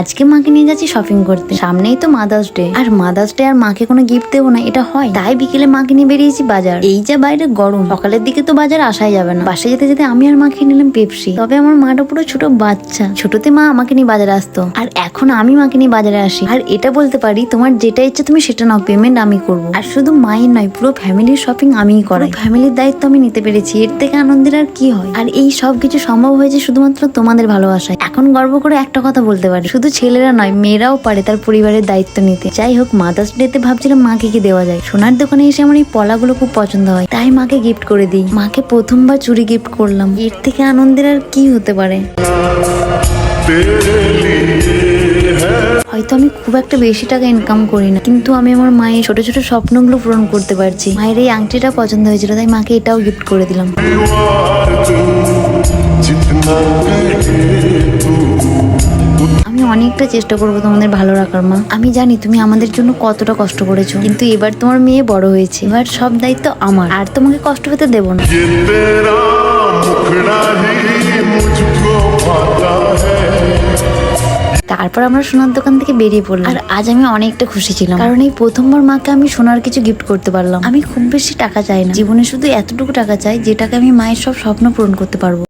আজকে মাকে নিয়ে যাচ্ছি শপিং করতে। সামনেই তো মাদার্স ডে আর মাদার্স ডে আর মাকে কোনো গিফট দেবো না, এটা হয়। তাই বিকেলে মাকে নিয়ে বেরিয়েছি বাজার। এই যা বাইরে গরম। সকালের দিকে তো বাজার আসাই যাবে না। বাসে যেতে যেতে আমি আর মাকে নিলাম পেপসি তবে আমার মাটা পুরো ছোট বাচ্চা। ছোটতে মা আমাকে নিয়ে বাজারে আসতো। আর এখন আমি মাকে নিয়ে বাজারে আসি। আর এটা বলতে পারি, তোমার যেটা ইচ্ছা তুমি সেটা নাও পেমেন্ট আমি করব। আর শুধু মায়ের নয়, পুরো ফ্যামিলির শপিং আমিই করাই। ফ্যামিলির দায়িত্ব আমি নিতে পেরেছি। এর থেকে আনন্দের আর কি হয়? আর এই সব কিছু সম্ভব হয়েছে শুধুমাত্র তোমাদের ভালোবাসায়। এখন গর্ব করে একটা কথা বলতে পারি। শুধু ছেলেরা নয়, মেয়েরাও পারে তার পরিবারের দায়িত্ব নিতে। যাই হোক মাদার্স ডে তে ভাবছিলাম মাকে কি দেওয়া যায়। সোনার দোকানে এসে আমার এই পলাগুলো খুব পছন্দ হয়। তাই মাকে গিফট করে দিই। মাকে প্রথমবার চুরি গিফট করলাম। এর থেকে আনন্দের আর কি হতে পারে? হয়তো আমি খুব একটা বেশি টাকা ইনকাম করি না, কিন্তু আমি আমার মায়ের ছোট ছোট স্বপ্নগুলো পূরণ করতে পারছি। মায়ের এই আংটিটা পছন্দ হয়েছিল, তাই মাকে এটাও গিফট করে দিলাম। অনেকটা চেষ্টা করব তোমাদের ভালো রাখার মা। আমি জানি তুমি আমাদের জন্য কতটা কষ্ট করেছ কিন্তু এবার তোমার মেয়ে বড় হয়েছে। এবার সব দায়িত্ব আমার আর তোমাকে কষ্ট পেতে দেবো না। তারপর আমরা সোনার দোকান থেকে বেরিয়ে পড়লাম। আর আজ আমি অনেকটা খুশি ছিলাম। কারণ এই প্রথমবার মাকে আমি সোনার কিছু গিফট করতে পারলাম। আমি খুব বেশি টাকা চাই না। জীবনে শুধু এতটুকু টাকা চাই যেটাকে আমি মায়ের সব স্বপ্ন পূরণ করতে পারব।